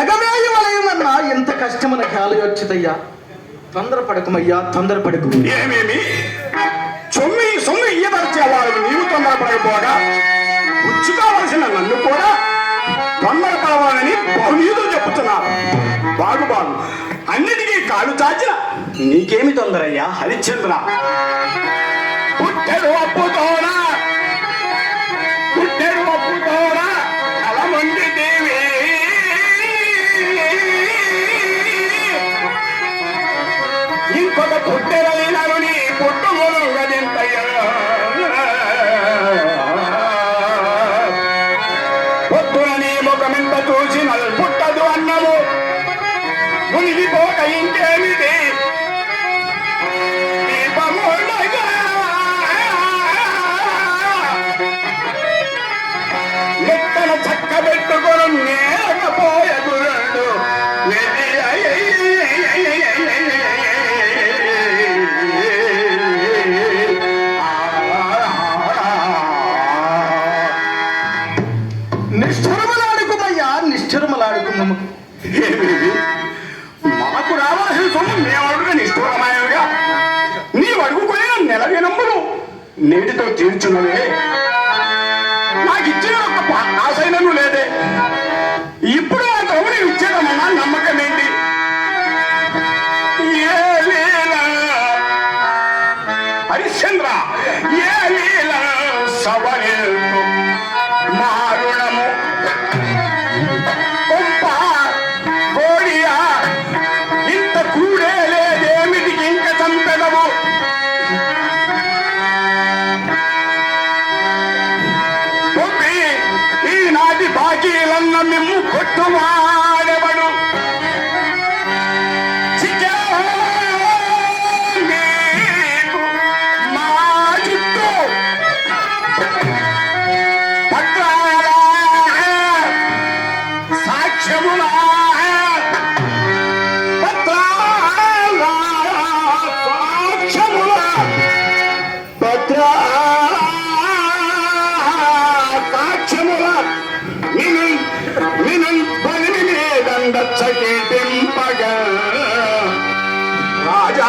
ఎగవేయి వలయమన్నా ఎంత కష్టమైన కాలు వచ్చిదయ్యా. తొందరపడకమయ్యా తొందరపడకు. ఏమేమి? చొమ్మి సొమ్మి ఇయ్యదరిచే వాళ్ళు నీవు తొందరపడకపోగా ఉచ్చుకోవలసిన నన్ను కూడా తొందరపడవాలని బహునీతులు చెప్పుతున్నారు. బాగు బాగు. అన్నిటికీ కాలు చాచిన నీకేమి తొందరయ్యా హరిశ్చంద్ర? పుట్టెడు అప్పు పొద్దున నీ ముఖమెంత చూసి నల్ పుట్టదు అన్నము. మునిగిపోక ఇంకేమిటి? చక్కబెట్టుకో నిష్ఠురమలాడుకుమయ్యా నిష్ఠురమలాడుకున్నాము. మాకు రావాల్సిన సొమ్ము మేము అడుగు నిష్ఠూరమాయగా నీ అడుగుకొని నెల వినమ్ములు నేటితో తీర్చున్నవే నాకు ఇచ్చిన ఒక ఆశైనను లేదే. ఇప్పుడు ఆ తమ్ముడు ఇచ్చేదమన్నా నమ్మకం ఏంటి? ఏ లీల హరిశ్చంద్ర ఏ లీల సవరే ಜನ್ಮಮೆಮ್ಮು ಕೊಟ್ಟು ಮಾಡವನು ಭದ್ರಾ లేదండ చకీటింపగా రాజా